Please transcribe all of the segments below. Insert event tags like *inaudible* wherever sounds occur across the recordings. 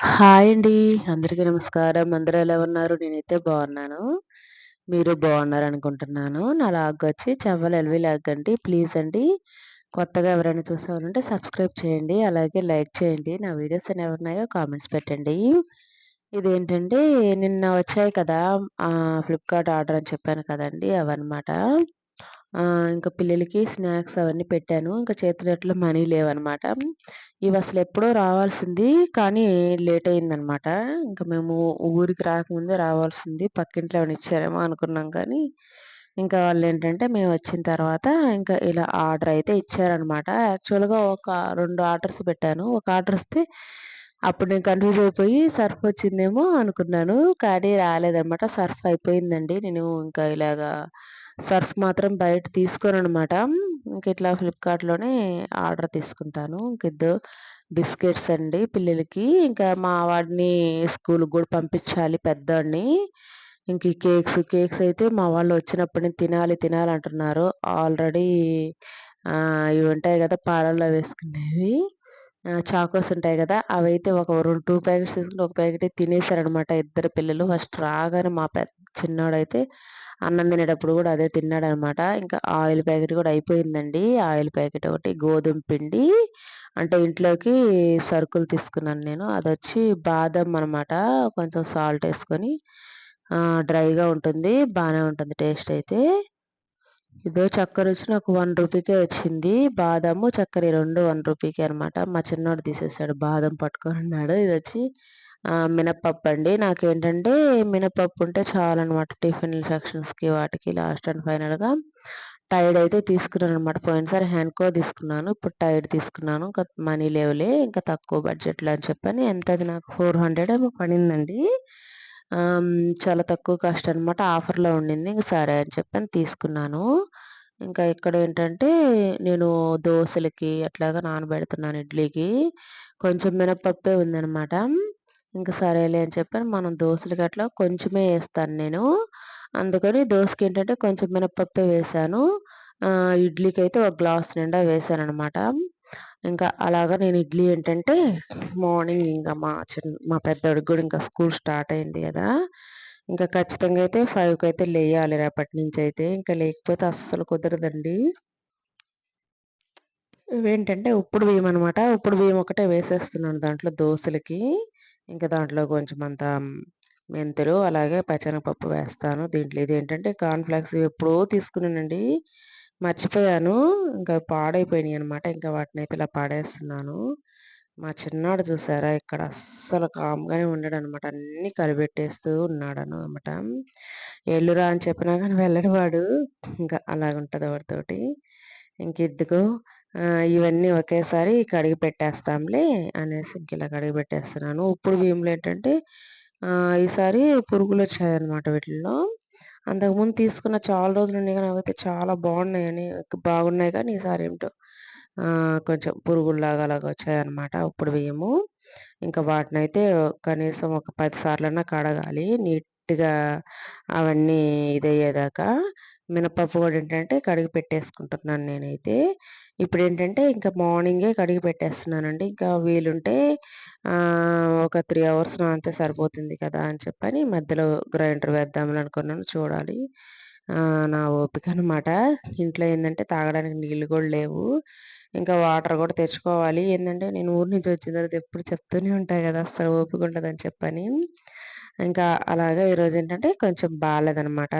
Hi అండి. అందరికీ నమస్కారం. అందరూ ఎలా ఉన్నారు? నేనైతే బాగున్నాను. మీరు బాగున్నారనుకుంటున్నాను. నా లాగొచ్చి చవ్వల ఎల్వి లాగ్ అండి. ప్లీజ్ అండి కొత్తగా ఎవరైనా చూసేవాళ్ళుంటే సబ్స్క్రైబ్ చేయండి. అలాగే లైక్ చేయండి. నా వీడియోస్ అనేవి ఉన్నాయో కామెంట్స్ పెట్టండి. ఇదేంటంటే నిన్న వచ్చాయి కదా! ఫ్లిప్‌కార్ట్ ఆర్డర్ అని చెప్పాను కదండి అవన్నమాట. ఇంకా పిల్లలకి స్నాక్స్ అవన్నీ పెట్టాను. ఇంకా చేతులెట్లో మనీ మనీ లేవనమాట. అసలు ఎప్పుడో రావాల్సింది. కానీ లేట్ అయిందనమాట. ఇంకా మేము ఊరికి రాకముందే రావాల్సింది. పక్కింట్లో ఏమైనా ఇచ్చారేమో అనుకున్నాం కానీ, ఇంకా వాళ్ళు ఏంటంటే మేము వచ్చిన తర్వాత ఇంకా ఇలా ఆర్డర్ అయితే ఇచ్చారనమాట. యాక్చువల్‌గా ఒక రెండు ఆర్డర్స్ పెట్టాను. ఒక ఆర్డర్ వస్తే అప్పుడు నేను కన్‌ఫ్యూజ్ అయిపోయి సర్ఫ్ వచ్చిందేమో అనుకున్నాను. కానీ రాలేదనమాట. సర్ఫ్ అయిపోయిందండి. నేను ఇంకా ఇలాగా సర్ఫ్ మాత్రం బయట తీసుకోననమాట. ఇంక ఇట్లా ఫ్లిప్‌కార్ట్‌లోనే ఆర్డర్ తీసుకుంటాను. ఇంకిద్దు బిస్కెట్స్ అండి పిల్లలకి. ఇంకా మా వాడిని స్కూల్కి కూడా పంపించాలి పెద్దవాడిని ఇంక ఈ కేక్స్, కేక్స్ అయితే మా వాళ్ళు వచ్చినప్పుడు తినాలి, తినాలి అంటున్నారు. ఆల్రెడీ ఇవి ఉంటాయి కదా పాలల్లో వేసుకునేవి. చాకోస్ ఉంటాయి గదా! అవైతే ఒక రెండు టూ ప్యాకెట్స్ తీసుకుని ఒక ప్యాకెట్ తినేసారనమాట ఇద్దరు పిల్లలు. ఫస్ట్ రాగానే మా పెద్ద చిన్నోడైతే అన్నం తినేటప్పుడు కూడా అదే తిన్నాడనమాట. ఇంకా ఆయిల్ ప్యాకెట్ కూడా అయిపోయిందండి. ఆయిల్ ప్యాకెట్ ఒకటి, గోధుమ పిండి అంటే ఇంట్లోకి సరుకులు తీసుకున్నాను నేను. అదొచ్చి బాదం అనమాట. కొంచెం సాల్ట్ వేసుకొని డ్రైగా ఉంటుంది. బాగానే ఉంటుంది టేస్ట్ అయితే. ఇదో చక్కెర వచ్చి నాకు వన్ రూపీకే వచ్చింది. బాదము చక్కెర ఈ రెండు వన్ రూపీకే అనమాట. మా చిన్నోడు తీసేసాడు. బాదం పట్టుకొని అన్నాడు ఇది వచ్చి మినప్పప్పు అండి నాకు నాకేంటంటే మినపప్పు ఉంటే చాలన్నమాట టిఫిన్ సెక్షన్స్‌కి వాటికి లాస్ట్ అండ్ ఫైనల్‌గా టైడ్ అయితే తీసుకున్నాననమాట. పోయినసారి హ్యాండ్‌కో తీసుకున్నాను. ఇప్పుడు టైడ్ తీసుకున్నాను. ఇంకా మనీ లేవులే ఇంకా తక్కువ బడ్జెట్‌లో అని చెప్పని ఎంతది నాకు 400 ఏమో పడిందండి. చాలా తక్కువ కాస్ట్ అనమాట. ఆఫర్‌లో ఉండింది. ఇంక సరే అని చెప్పని తీసుకున్నాను. ఇంకా ఇక్కడ ఏంటంటే నేను దోశలకి అట్లాగా నానబెడుతున్నాను ఇడ్లీకి. కొంచెం మినపప్పే ఉందనమాట. ఇంకా సరేలే అని చెప్పి మనం దోశలు అట్లా కొంచెమే వేస్తాను నేను. అందుకని దోసకేంటంటే కొంచెం మినపప్పు వేశాను. ఇడ్లీకి అయితే ఒక గ్లాస్ నిండా వేశాననమాట. ఇంకా అలాగా నేను ఇడ్లీ ఏంటంటే మార్నింగ్ ఇంకా మా చిన్న మా పెద్దోడికి కూడా ఇంకా స్కూల్ స్టార్ట్ అయింది కదా ఇంకా ఖచ్చితంగా అయితే ఫైవ్కి అయితే లేయాలి రేపటి నుంచయితే. ఇంకా లేకపోతే అస్సలు కుదరదండి. ఇవేంటంటే ఉప్పుడు బియ్యం అనమాట. ఉప్పుడు బియ్యం ఒకటే వేసేస్తున్నాను దాంట్లో దోశలకి ఇంకా దాంట్లో కొంచెం అంత మెంతులు, అలాగే పచ్చనపప్పు వేస్తాను. దీంట్లో ఇది ఏంటంటే కార్న్ఫ్లాక్స్ ఎప్పుడో తీసుకున్నానండి. మర్చిపోయాను. ఇంకా పాడైపోయినాయి అనమాట ఇంకా వాటిని అయితే ఇలా పాడేస్తున్నాను మా చిన్నాడు చూసారా ఇక్కడ అస్సలు కామ్‌గానే ఉన్నాడు అనమాట అన్నీ కలిపెట్టేస్తూ ఉన్నాడనమాట. ఎల్లురా అని చెప్పినా కానీ వెళ్ళడు వాడు. ఇంకా అలాగుంటుంది వాడితోటి. ఇంక ఇద్దుకో ఇవన్నీ ఒకేసారి కడిగి పెట్టేస్తాంలే అనేసి ఇంకిలా కడిగి పెట్టేస్తున్నాను. ఉప్పుడు బియ్యంలో ఏంటంటే ఈసారి పురుగులు వచ్చాయన్నమాట వీటిల్లో. అంతకుముందు తీసుకున్న చాలా రోజులు ఉన్నాయి కానీ అవైతే చాలా బాగున్నాయని బాగున్నాయి కానీ ఈసారి ఏంటో కొంచెం పురుగుల్లాగా అలాగా వచ్చాయన్నమాట ఉప్పుడు బియ్యము. ఇంకా వాటినైతే కనీసం ఒక పది సార్లన్నా కడగాలి నీట్ గట్టిగా అవన్నీ ఇదయ్యేదాకా. మినపప్పు కూడా ఏంటంటే కడిగి పెట్టేసుకుంటున్నాను నేనైతే. ఇప్పుడు ఏంటంటే ఇంకా మార్నింగే కడిగి పెట్టేస్తున్నానండి. ఇంకా వీలుంటే ఒక త్రీ అవర్స్ అంతే సరిపోతుంది కదా! అని చెప్పని మధ్యలో గ్రైండర్ వేద్దామని అనుకున్నాను. చూడాలి. నా ఓపిక అనమాట ఇంట్లో ఏంటంటే తాగడానికి నీళ్ళు కూడా లేవు. ఇంకా వాటర్ కూడా తెచ్చుకోవాలి. ఏంటంటే నేను ఊరు నుంచి వచ్చిన తర్వాత ఎప్పుడు చెప్తూనే ఉంటాయి కదా అసలు ఓపిక ఉంటుందని చెప్పని. ఇంకా అలాగా ఈరోజేంటంటే కొంచెం బాగాలేదనమాట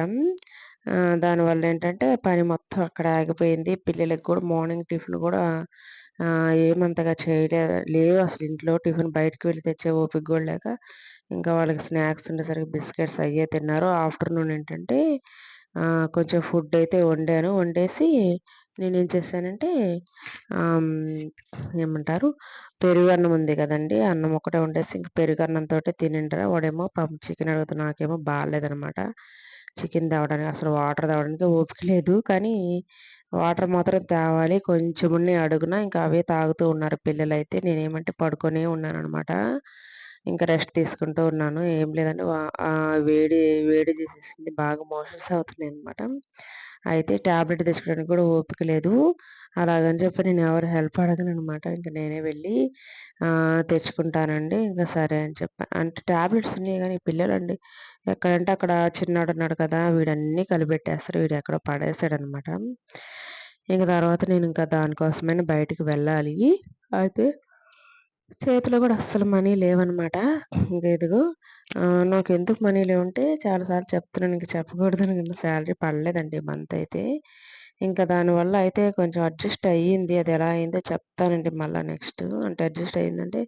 దానివల్ల ఏంటంటే పని మొత్తం అక్కడ ఆగిపోయింది. పిల్లలకి కూడా మార్నింగ్ టిఫిన్ కూడా ఏమంతగా చేయలే లేవు అసలు ఇంట్లో టిఫిన్ బయటకు వెళ్ళి తెచ్చే ఓపిక కూడా లేక, ఇంకా వాళ్ళకి స్నాక్స్ ఉండేసరికి బిస్కెట్స్ అయ్యే తిన్నారు. ఆఫ్టర్‌నూన్ ఏంటంటే కొంచెం ఫుడ్ అయితే వండాను. వండేసి నేనేం చేశానంటే ఏమంటారు పెరుగు అన్నం ఉంది కదండి అన్నం ఒకటే వండేసి ఇంక పెరుగు అన్నంతో తినింటారా వాడేమో పాపం చికెన్ అడుగుతే నాకేమో బాగాలేదనమాట చికెన్ తేవడానికి అసలు వాటర్ తేవడానికి ఓపిక లేదు. కానీ వాటర్ మాత్రం తేవాలి. కొంచెమున్నాయి అడుగున ఇంకా అవే తాగుతూ ఉన్నారు పిల్లలైతే. నేనేమంటే పడుకొనే ఉన్నాననమాట. ఇంకా రెస్ట్ తీసుకుంటూ ఉన్నాను. ఏం లేదండి వేడి వేడి చేసేసింది. బాగా మోషన్స్ అవుతున్నాయనమాట. అయితే టాబ్లెట్ తెచ్చుకోవడానికి కూడా ఓపిక లేదు. అలాగని చెప్పి నేను ఎవరు హెల్ప్ అడగను అనమాట ఇంకా నేనే వెళ్ళి తెచ్చుకుంటానండి. ఇంకా సరే అని చెప్పాను అంటే ట్యాబ్లెట్స్ ఉన్నాయి కానీ పిల్లలండి. ఎక్కడంటే అక్కడ చిన్నాడు ఉన్నాడు కదా వీడన్నీ కలిపెట్టేస్తారు. వీడు ఎక్కడో పడేసాడనమాట ఇంక తర్వాత నేను ఇంకా దానికోసమైనా బయటికి వెళ్ళాలి. అయితే చేతిలో కూడా అస్సలు మనీ లేవనమాట. ఇంకా ఇదిగో నాకు ఎందుకు మనీ లేవంటే చాలాసార్లు చెప్తున్నాను. ఇంక చెప్పకూడదని ఇంకా శాలరీ పడలేదండి మంత్ అయితే. ఇంకా దానివల్ల అయితే కొంచెం అడ్జస్ట్ అయ్యింది. అది ఎలా అయిందో చెప్తానండి మళ్ళీ నెక్స్ట్. అంటే అడ్జస్ట్ అయ్యిందంటే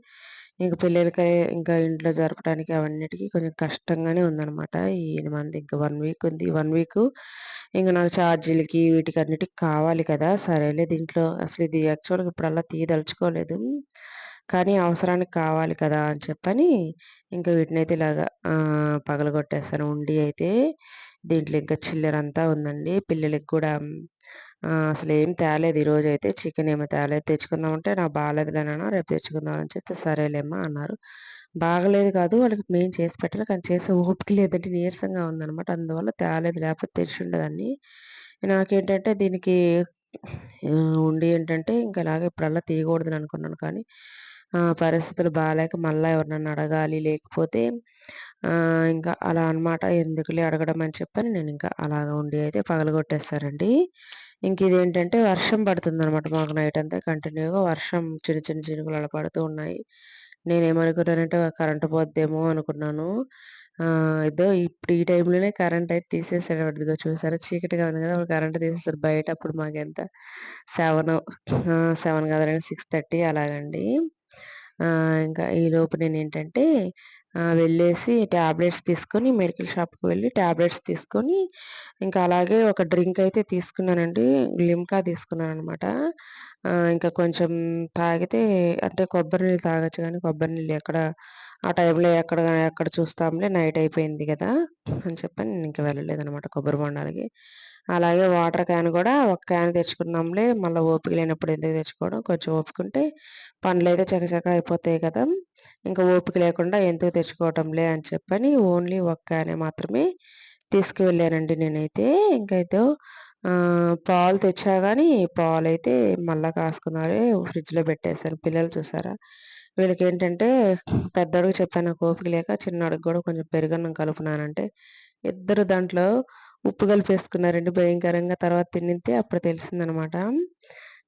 ఇంక పిల్లలకి ఇంకా ఇంట్లో జరపడానికి అవన్నిటికీ కొంచెం కష్టంగానే ఉందనమాట. ఈ మంత్ ఇంకా వన్ వీక్ ఉంది. వన్ వీక్ ఇంకా నాకు ఛార్జీలకి వీటికి అన్నిటికి కావాలి కదా. సరేలే దీంట్లో అసలు ఇది యాక్చువల్గా ఇప్పుడల్లా తీయదలుచుకోలేదు. కానీ అవసరానికి కావాలి కదా అని చెప్పని ఇంకా వీటినైతే ఇలాగా పగలగొట్టేస్తాను. ఉండి అయితే దీంట్లో ఇంకా చిల్లరంతా ఉందండి. పిల్లలకి కూడా అసలు ఏం తేలేదు. ఈరోజు అయితే చికెన్ ఏమో తేలేదు. తెచ్చుకుందాం అంటే నాకు బాగాలేదులేనా రేపు తెచ్చుకుందాం అని చెప్తే సరేలేమ్మా అన్నారు. బాగలేదు కాదు వాళ్ళకి మేము చేసి పెట్టాలి. కానీ చేసే ఓపిక లేదంటే నీరసంగా ఉందనమాట అందువల్ల తేలేదు. లేకపోతే తెచ్చి ఉండదండి. నాకేంటంటే దీనికి ఉండి ఏంటంటే ఇంకా ఇలాగే ఇప్పుడల్లా తీయకూడదని అనుకున్నాను. కానీ పరిస్థితులు బాగాలేక మళ్ళీ ఎవరినన్నా అడగాలి లేకపోతే ఇంకా అలా అనమాట ఎందుకులే అడగడం అని చెప్పని నేను ఇంకా అలాగ ఉండి అయితే పగలగొట్టేస్తారండి ఇంక ఇదేంటంటే వర్షం పడుతుంది అనమాట మాకు నైట్ అంతా కంటిన్యూగా వర్షం చిన్న చిన్న చినుకులు అలా పడుతూ ఉన్నాయి. నేనేమనుకున్నానంటే కరెంటు పోద్దేమో అనుకున్నాను. ఏదో ఇప్పుడు ఈ టైంలోనే కరెంట్ అయితే తీసేసాడు. ఇదిగో చూసారా? చీకటిగా ఉంది కదా కరెంట్ తీసేసారు బయట. అప్పుడు మాకు ఎంత సెవెన్ సెవెన్ కదండి సిక్స్ థర్టీ అలాగండి. ఇంకా ఈలోపు నేను ఏంటంటే వెళ్ళేసి ట్యాబ్లెట్స్ తీసుకొని మెడికల్ షాప్కి వెళ్ళి ట్యాబ్లెట్స్ తీసుకొని ఇంకా అలాగే ఒక డ్రింక్ అయితే తీసుకున్నానండి. లిమ్కా తీసుకున్నాను అనమాట ఇంకా కొంచెం తాగితే అంటే కొబ్బరి నీళ్ళు తాగొచ్చు కానీ కొబ్బరి నీళ్ళు ఎక్కడ ఆ టైంలో ఎక్కడ ఎక్కడ చూస్తాంలే నైట్ అయిపోయింది కదా అని చెప్పని నేను ఇంకా వెళ్ళలేదనమాట కొబ్బరి బొండాలకి. అలాగే వాటర్ క్యాన్ కూడా ఒక క్యాన్ తెచ్చుకున్నాంలే. మళ్ళీ ఓపిక లేనప్పుడు ఎందుకు తెచ్చుకోవడం? కొంచెం ఓపుకుంటే పనులు అయితే చకచక అయిపోతాయి కదా. ఇంకా ఓపిక లేకుండా ఎందుకు తెచ్చుకోవటంలే అని చెప్పని ఓన్లీ ఒక క్యానే మాత్రమే తీసుకువెళ్ళానండి నేనైతే. ఇంకైతే పాలు తెచ్చా కానీ పాలు అయితే మళ్ళీ కాసుకున్నారే ఫ్రిడ్జ్లో పెట్టేశాను పిల్లలు చూసారా? వీళ్ళకి ఏంటంటే పెద్దోడికి చెప్పాను నాకు ఓపిక లేక చిన్నోడికి కూడా కొంచెం పెరుగన్నం కలుపునానంటే ఇద్దరు దాంట్లో ఉప్పు కలిపేసుకున్నారండి భయంకరంగా తర్వాత తినితే అప్పుడు తెలిసిందనమాట.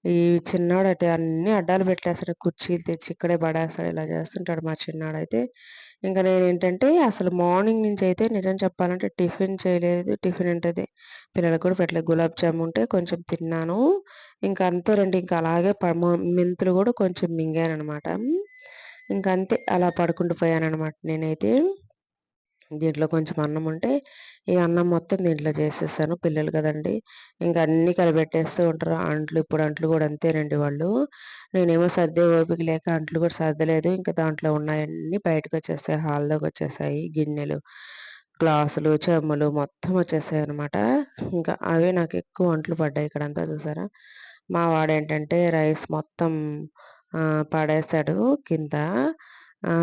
ఈ చిన్నాడు అటు అన్ని అడ్డాలు పెట్టేస్తాడు కుర్చీలు తెచ్చి ఇక్కడే పడేస్తాడు ఇలా చేస్తుంటాడు మా చిన్నాడైతే. ఇంకా నేను ఏంటంటే అసలు మార్నింగ్ నుంచి అయితే నిజం చెప్పాలంటే టిఫిన్ చేయలేదు టిఫిన్ ఉంటుంది. పిల్లలకు కూడా పెట్టలేదు. గులాబ్ జామ్ ఉంటే కొంచెం తిన్నాను. ఇంకా అంతే రండి ఇంకా అలాగే మెంతులు కూడా కొంచెం మింగాను అనమాట ఇంకా అంతే అలా పడుకుంటూ పోయాను అనమాట నేనైతే. దీంట్లో కొంచెం అన్నం ఉంటే ఈ అన్నం మొత్తం దీంట్లో చేసేసాను పిల్లలు కదండి! ఇంకా అన్నీ కలిపెట్టేస్తూ ఉంటారు. అంట్లు ఇప్పుడు అంట్లు కూడా అంతేనండి వాళ్ళు. నేనేమో సర్దే ఓపిక లేక అంట్లు కూడా సర్దలేదు. ఇంకా దాంట్లో ఉన్నాయన్నీ బయటకు వచ్చేసాయి హాల్లోకి వచ్చేసాయి గిన్నెలు గ్లాసులు చెమ్మలు మొత్తం వచ్చేసాయి అనమాట ఇంకా అవే నాకు ఎక్కువ అంట్లు పడ్డాయి ఇక్కడంతా చూసారా? మా వాడేంటంటే రైస్ మొత్తం పడేశాడు కింద.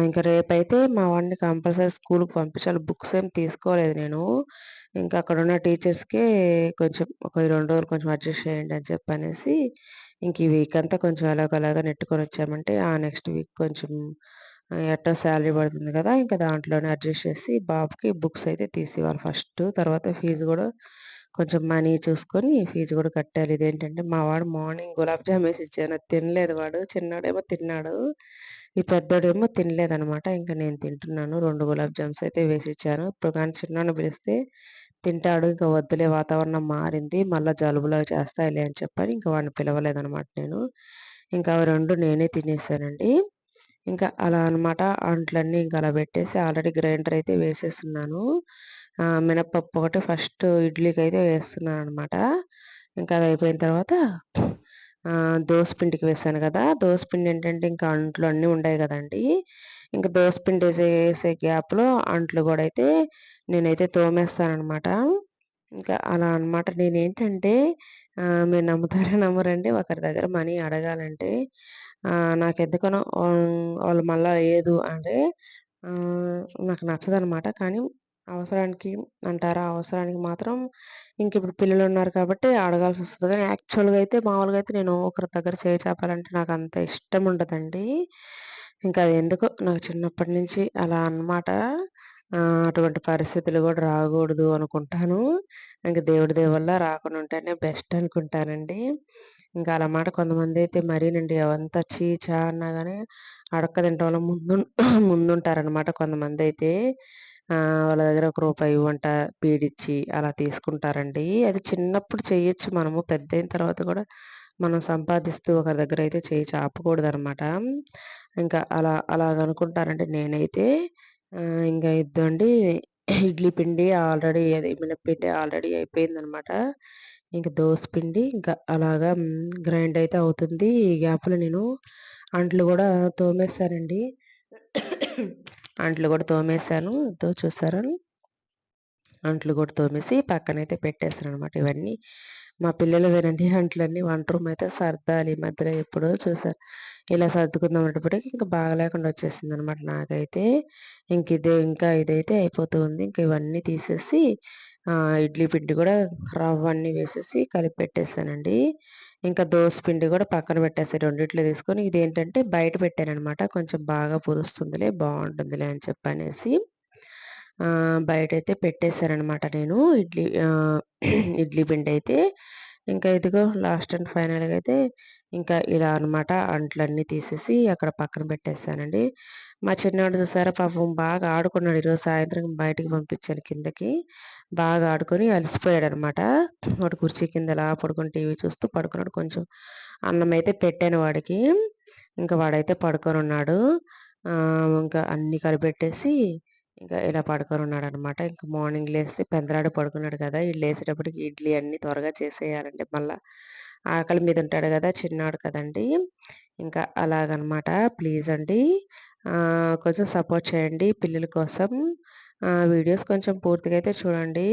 ఇంకా రేపైతే మా వాడిని కంపల్సరీ స్కూల్కి పంపించాలి. బుక్స్ ఏం తీసుకోలేదు నేను. ఇంకా అక్కడ ఉన్న టీచర్స్కే కొంచెం ఒక రెండు రోజులు కొంచెం అడ్జస్ట్ చేయండి అని చెప్పనేసి ఇంక ఈ వీక్ అంతా కొంచెం అలాగలాగా నెట్టుకొని వచ్చామంటే ఆ నెక్స్ట్ వీక్ కొంచెం ఎట్టో శాలరీ పడుతుంది కదా ఇంకా దాంట్లోనే అడ్జస్ట్ చేసి బాబుకి బుక్స్ అయితే తీసివ్వాలి ఫస్ట్. తర్వాత ఫీజు కూడా కొంచెం మనీ చూసుకొని ఫీజు కూడా కట్టాలి. ఇదేంటంటే మా వాడు మార్నింగ్ గులాబ్ జామ్ వేసి ఇచ్చాను తినలేదు వాడు. చిన్నాడేమో తిన్నాడు. ఈ పెద్దోడేమో తినలేదనమాట. ఇంకా నేను తింటున్నాను. రెండు గులాబ్ జామ్స్ అయితే వేసి ఇచ్చాను ఇప్పుడు కానీ చిన్నాను పిలిస్తే తింటాడు. ఇంకా వద్దులే వాతావరణం మారింది. మళ్ళీ జలుబులా చేస్తాయిలే అని చెప్పని ఇంకా వాడిని పిలవలేదనమాట నేను. ఇంకా అవి రెండు నేనే తినేసానండి. ఇంకా అలా అనమాట అంట్లన్నీ ఇంకా అలా పెట్టేసి ఆల్రెడీ గ్రైండర్ అయితే వేసేస్తున్నాను. మినప్పప్పు ఒకటి ఫస్ట్ ఇడ్లీకి అయితే వేస్తున్నాను అనమాట ఇంకా అది అయిపోయిన తర్వాత పిండికి వేసాను కదా. పిండి ఏంటంటే ఇంకా అంట్లు అన్నీ ఉంటాయి కదండి. ఇంకా పిండి వేసే వేసే గ్యాప్లో అంట్లు కూడా అయితే నేనైతే తోమేస్తానమాట ఇంకా అలా అనమాట నేనేంటంటే మీరు నమ్ముతారా నమ్మరండి. ఒకరి దగ్గర మనీ అడగాలంటే నాకు ఎందుకనో వాళ్ళు మళ్ళీ లేదు అంటే నాకు నచ్చదనమాట కానీ అవసరానికి అంటారా? అవసరానికి మాత్రం ఇంక ఇప్పుడు పిల్లలు ఉన్నారు కాబట్టి అడగాల్సి వస్తుంది. కానీ యాక్చువల్గా అయితే మామూలుగా అయితే నేను ఒకరి దగ్గర చేయి చేపాలంటే నాకు అంత ఇష్టం ఉండదండి. ఇంకా అది ఎందుకో నాకు చిన్నప్పటి నుంచి అలా అన్నమాట. అటువంటి పరిస్థితులు కూడా రాకూడదు అనుకుంటాను. ఇంకా దేవుడి దేవుళ్ళ రాకుండా ఉంటేనే బెస్ట్ అనుకుంటానండి. ఇంకా అలా మాట కొంతమంది అయితే మరీనండి. అవంతా చీచా అన్నా కానీ అడక్క తింటే వాళ్ళ ముందు ముందుంటారనమాట కొంతమంది అయితే. వాళ్ళ దగ్గర ఒక రూపాయి వంట పీడిచ్చి అలా తీసుకుంటారండి. అది చిన్నప్పుడు చేయొచ్చు మనము. పెద్ద అయిన తర్వాత కూడా మనం సంపాదిస్తూ ఒకరి దగ్గర అయితే చేయి చాపకూడదు అనమాట ఇంకా అలా అలాగ అనుకుంటారండి నేనైతే ఇంకా ఇద్దండి. ఇడ్లీ పిండి ఆల్రెడీ అది మినప్పిండి ఆల్రెడీ అయిపోయిందనమాట. ఇంకా దోశ పిండి ఇంకా అలాగా గ్రైండ్ అయితే అవుతుంది. ఈ గ్యాప్లో నేను అంట్లు కూడా తోమేస్తానండి అంట్లు కూడా తోమేశాను. తో చూసారా? అంట్లు కూడా తోమేసి పక్కనైతే పెట్టేశాను అనమాట ఇవన్నీ. మా పిల్లలు వినండి అంట్లన్నీ వంట రూమ్ అయితే సర్దాలి. ఈ మధ్యలో ఎప్పుడో చూసారు. ఇలా సర్దుకుందాం అనేటప్పటికి ఇంకా బాగలేకుండా వచ్చేసింది అనమాట నాకైతే. ఇంక ఇదే ఇంకా ఇదైతే అయిపోతుంది ఇంకా ఇవన్నీ తీసేసి ఇడ్లీ పిండి కూడా రవ్వ అన్నీ వేసేసి కలిపి పెట్టేసానండి ఇంకా దోశ పిండి కూడా పక్కన పెట్టేసి. రెండిట్లో తీసుకొని ఇదేంటంటే బయట పెట్టాను అనమాట కొంచెం బాగా పురుస్తుందిలే బాగుంటుందిలే అని చెప్పనేసి. బయట అయితే పెట్టేశారనమాట నేను ఇడ్లీ *clears throat* ఇడ్లీ పిండి అయితే ఇంకా ఇదిగో లాస్ట్ అండ్ ఫైనల్గా అయితే ఇంకా ఇలా అనమాట అంట్లన్నీ తీసేసి అక్కడ పక్కన పెట్టేస్తానండి మా చిన్నవాడు చూసారా పాపం బాగా ఆడుకున్నాడు ఈరోజు సాయంత్రం బయటికి పంపించాను కిందకి. బాగా ఆడుకొని అలసిపోయాడు అనమాట వాడు కుర్చీ కింద ఎలా పడుకొని టీవీ చూస్తూ పడుకున్నాడు కొంచెం. అన్నం అయితే పెట్టాను వాడికి. ఇంకా వాడైతే పడుకొని ఉన్నాడు. ఇంకా అన్నీ కలిపెట్టేసి ఇంకా ఇలా పడుకొని ఉన్నాడనమాట ఇంకా మార్నింగ్ లేచి పెందరాడు పడుకున్నాడు కదా! వీళ్ళు లేసేటప్పటికి ఇడ్లీ అన్నీ త్వరగా చేసేయాలంటే మళ్ళీ ఆకలి మీద ఉంటాడు కదా! చిన్నాడు కదండి! ఇంకా అలాగనమాట. ప్లీజ్ అండి కొంచెం సపోర్ట్ చేయండి పిల్లల కోసం. వీడియోస్ కొంచెం పూర్తిగా అయితే చూడండి.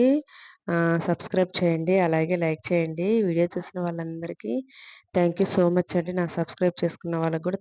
సబ్స్క్రైబ్ చేయండి అలాగే లైక్ చేయండి. వీడియో చూసిన వాళ్ళందరికీ థ్యాంక్ యూ సో మచ్ అండి. నా సబ్స్క్రైబ్ చేసుకున్న వాళ్ళకి కూడా